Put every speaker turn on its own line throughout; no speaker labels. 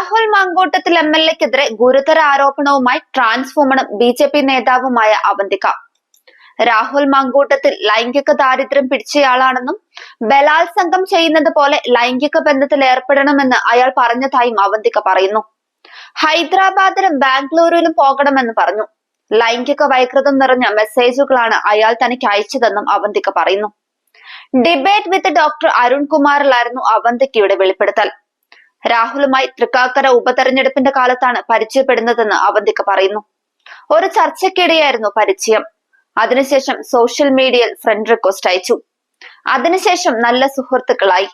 Rahul Mamkootathil M L എക്കെതിരെ ഗുരുതര ആരോപണവുമായി ട്രാൻസ്ഫോമണും ബി ജെ പി നേതാവുമായ അവന്തിക. രാഹുൽ മങ്കൂട്ടത്തിൽ ലൈംഗിക ദാരിദ്ര്യം പിടിച്ചയാളാണെന്നും ബലാത്സംഗം ചെയ്യുന്നത് പോലെ ലൈംഗിക ബന്ധത്തിൽ ഏർപ്പെടണമെന്ന് അയാൾ പറഞ്ഞതായും അവന്തിക പറയുന്നു. ഹൈദരാബാദിലും ബാംഗ്ലൂരിലും പോകണമെന്ന് പറഞ്ഞു. ലൈംഗിക വൈകൃതം നിറഞ്ഞ മെസ്സേജുകളാണ് അയാൾ തനിക്ക് അയച്ചതെന്നും അവന്തിക പറയുന്നു. ഡിബേറ്റ് വിത്ത് ഡോക്ടർ അരുൺകുമാറിലായിരുന്നു അവന്തികയുടെ വെളിപ്പെടുത്തൽ. രാഹുലുമായി തൃക്കാക്കര ഉപതെരഞ്ഞെടുപ്പിന്റെ കാലത്താണ് പരിചയപ്പെടുന്നതെന്ന് അവന്തിക പറയുന്നു. ഒരു ചർച്ചയ്ക്കിടെയായിരുന്നു പരിചയം. അതിനുശേഷം സോഷ്യൽ മീഡിയയിൽ ഫ്രണ്ട് റിക്വസ്റ്റ് അയച്ചു. അതിനുശേഷം നല്ല സുഹൃത്തുക്കളായി.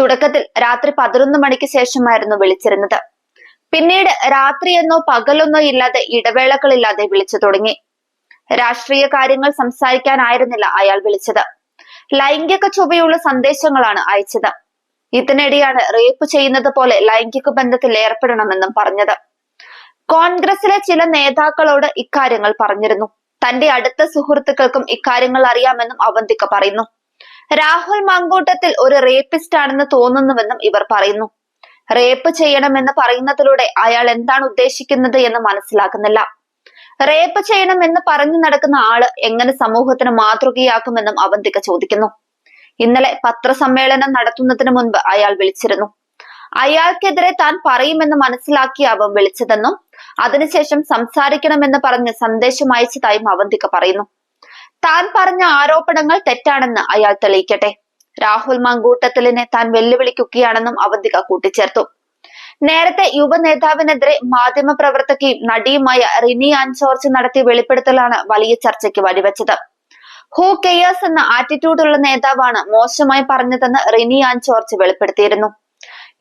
തുടക്കത്തിൽ രാത്രി പതിനൊന്ന് മണിക്ക് ശേഷമായിരുന്നു വിളിച്ചിരുന്നത്. പിന്നീട് രാത്രിയെന്നോ പകലൊന്നോ ഇല്ലാതെ ഇടവേളകളില്ലാതെ വിളിച്ചു തുടങ്ങി. രാഷ്ട്രീയ കാര്യങ്ങൾ സംസാരിക്കാനായിരുന്നില്ല അയാൾ വിളിച്ചത്. ലൈംഗിക ചുവയുള്ള സന്ദേശങ്ങളാണ് അയച്ചത്. ഇതിനിടെയാണ് റേപ്പ് ചെയ്യുന്നത് പോലെ ലൈംഗിക ബന്ധത്തിൽ ഏർപ്പെടണമെന്നും പറഞ്ഞത്. കോൺഗ്രസിലെ ചില നേതാക്കളോട് ഇക്കാര്യങ്ങൾ പറഞ്ഞിരുന്നു. തന്റെ അടുത്ത സുഹൃത്തുക്കൾക്കും ഇക്കാര്യങ്ങൾ അറിയാമെന്നും അവന്തിക പറയുന്നു. രാഹുൽ മങ്കൂട്ടത്തിൽ ഒരു റേപ്പിസ്റ്റ് ആണെന്ന് തോന്നുന്നുവെന്നും ഇവർ പറയുന്നു. റേപ്പ് ചെയ്യണമെന്ന് പറയുന്നതിലൂടെ അയാൾ എന്താണ് ഉദ്ദേശിക്കുന്നത് എന്ന് മനസ്സിലാക്കുന്നില്ല. റേപ്പ് ചെയ്യണമെന്ന് പറഞ്ഞു നടക്കുന്ന ആൾ എങ്ങനെ സമൂഹത്തിന് മാതൃകയാക്കുമെന്നും അവന്തിക ചോദിക്കുന്നു. ഇന്നലെ പത്രസമ്മേളനം നടത്തുന്നതിന് മുൻപ് അയാൾ വിളിച്ചിരുന്നു. അയാൾക്കെതിരെ താൻ പറയുമെന്ന് മനസ്സിലാക്കി അവൻ വിളിച്ചതെന്നും അതിനുശേഷം സംസാരിക്കണമെന്ന് പറഞ്ഞ് സന്ദേശം അയച്ചതായും അവന്തിക പറയുന്നു. താൻ പറഞ്ഞ ആരോപണങ്ങൾ തെറ്റാണെന്ന് അയാൾ തെളിയിക്കട്ടെ. രാഹുൽ മങ്കൂട്ടത്തിലിനെ താൻ വെല്ലുവിളിക്കുകയാണെന്നും അവന്തിക കൂട്ടിച്ചേർത്തു. നേരത്തെ യുവനേതാവിനെതിരെ മാധ്യമ പ്രവർത്തകയും നടിയുമായ റിനി ആൻഡ് ജോർജ് നടത്തിയ വെളിപ്പെടുത്തലാണ് വലിയ ചർച്ചയ്ക്ക് വഴിവെച്ചത്. ഹൂ കെയേഴ്സ് എന്ന ആറ്റിറ്റ്യൂഡുള്ള നേതാവാണ് മോശമായി പറഞ്ഞതെന്ന് റിനി ആൻ ജോർജ് വെളിപ്പെടുത്തിയിരുന്നു.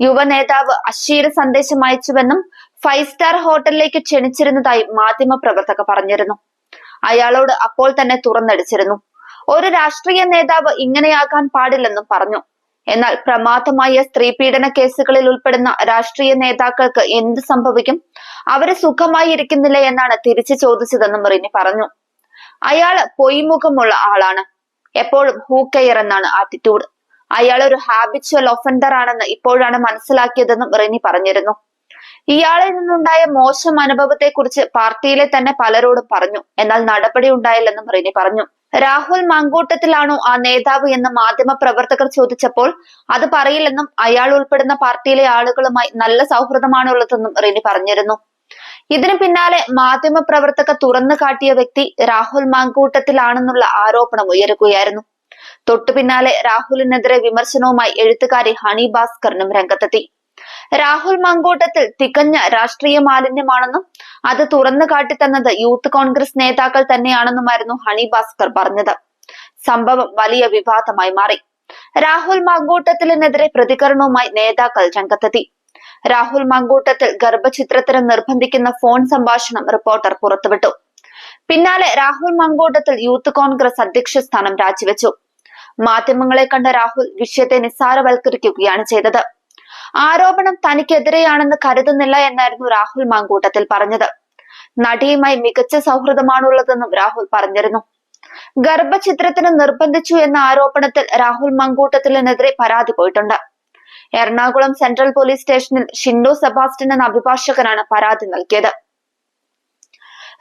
യുവ നേതാവ് അശ്ലീല സന്ദേശം അയച്ചുവെന്നും ഫൈവ് സ്റ്റാർ ഹോട്ടലിലേക്ക് ക്ഷണിച്ചിരുന്നതായി മാധ്യമ പ്രവർത്തക പറഞ്ഞിരുന്നു. അയാളോട് അപ്പോൾ തന്നെ തുറന്നടിച്ചിരുന്നു. ഒരു രാഷ്ട്രീയ നേതാവ് ഇങ്ങനെയാകാൻ പാടില്ലെന്നും പറഞ്ഞു. എന്നാൽ പ്രമാദമായ സ്ത്രീ പീഡന കേസുകളിൽ ഉൾപ്പെടുന്ന രാഷ്ട്രീയ നേതാക്കൾക്ക് എന്ത് സംഭവിക്കും? അവരെ സുഖമായി ഇരിക്കുന്നില്ല എന്നാണ് തിരിച്ചു ചോദിച്ചതെന്നും റിനി പറഞ്ഞു. അയാൾ പൊയ്മുഖമുള്ള ആളാണ്. എപ്പോഴും ഹൂ കെയർ എന്നാണ് ആറ്റിറ്റ്യൂഡ് അയാൾ ഒരു ഹാബിച്വൽ ഒഫൻഡർ ആണെന്ന് ഇപ്പോഴാണ് മനസ്സിലാക്കിയതെന്നും റിനി പറഞ്ഞിരുന്നു. ഇയാളിൽ നിന്നുണ്ടായ മോശം അനുഭവത്തെ കുറിച്ച് പാർട്ടിയിലെ തന്നെ പലരോടും പറഞ്ഞു. എന്നാൽ നടപടി ഉണ്ടായില്ലെന്നും റിനി പറഞ്ഞു. രാഹുൽ മങ്കൂട്ടത്തിലാണോ ആ നേതാവ് എന്ന് മാധ്യമ പ്രവർത്തകർ ചോദിച്ചപ്പോൾ അത് പറയില്ലെന്നും അയാൾ ഉൾപ്പെടുന്ന പാർട്ടിയിലെ ആളുകളുമായി നല്ല സൗഹൃദമാണുള്ളതെന്നും റിനി പറഞ്ഞിരുന്നു. ഇതിനു പിന്നാലെ മാധ്യമ പ്രവർത്തക തുറന്നു കാട്ടിയ വ്യക്തി രാഹുൽ മാങ്കൂട്ടത്തിലാണെന്നുള്ള ആരോപണം ഉയരുകയായിരുന്നു. തൊട്ടു പിന്നാലെ രാഹുലിനെതിരെ വിമർശനവുമായി എഴുത്തുകാരി ഹണി ഭാസ്കറിനും രംഗത്തെത്തി. രാഹുൽ മങ്കൂട്ടത്തിൽ തികഞ്ഞ രാഷ്ട്രീയ മാലിന്യമാണെന്നും അത് തുറന്നു കാട്ടിത്തന്നത് യൂത്ത് കോൺഗ്രസ് നേതാക്കൾ തന്നെയാണെന്നുമായിരുന്നു ഹണി ഭാസ്കർ പറഞ്ഞത്. സംഭവം വലിയ വിവാദമായി മാറി. രാഹുൽ മങ്കൂട്ടത്തിനെതിരെ പ്രതികരണവുമായി നേതാക്കൾ രംഗത്തെത്തി. രാഹുൽ മങ്കൂട്ടത്തിൽ ഗർഭചിത്രത്തിന് നിർബന്ധിക്കുന്ന ഫോൺ സംഭാഷണം റിപ്പോർട്ടർ പുറത്തുവിട്ടു. പിന്നാലെ രാഹുൽ മങ്കൂട്ടത്തിൽ യൂത്ത് കോൺഗ്രസ് അധ്യക്ഷ സ്ഥാനം രാജിവെച്ചു. മാധ്യമങ്ങളെ കണ്ട രാഹുൽ വിഷയത്തെ നിസ്സാരവൽക്കരിക്കുകയാണ് ചെയ്തത്. ആരോപണം തനിക്കെതിരെയാണെന്ന് കരുതുന്നില്ല എന്നായിരുന്നു രാഹുൽ മാങ്കൂട്ടത്തിൽ പറഞ്ഞത്. നടിയുമായി മികച്ച സൗഹൃദമാണുള്ളതെന്നും രാഹുൽ പറഞ്ഞിരുന്നു. ഗർഭചിത്രത്തിന് നിർബന്ധിച്ചു എന്ന ആരോപണത്തിൽ രാഹുൽ മങ്കൂട്ടത്തിനെതിരെ പരാതി പോയിട്ടുണ്ട്. എറണാകുളം സെൻട്രൽ പോലീസ് സ്റ്റേഷനിൽ ഷിൻഡോ സെബാസ്റ്റ്യൻ എന്ന അഭിഭാഷകനാണ് പരാതി നൽകിയത്.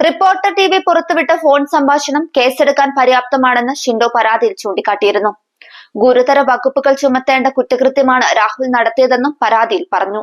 റിപ്പോർട്ടർ ടി വി പുറത്തുവിട്ട ഫോൺ സംഭാഷണം കേസെടുക്കാൻ പര്യാപ്തമാണെന്ന് ഷിൻഡോ പരാതിയിൽ ചൂണ്ടിക്കാട്ടിയിരുന്നു. ഗുരുതര വകുപ്പുകൾ ചുമത്തേണ്ട കുറ്റകൃത്യമാണ് രാഹുൽ നടത്തിയതെന്നും പരാതിയിൽ പറഞ്ഞു.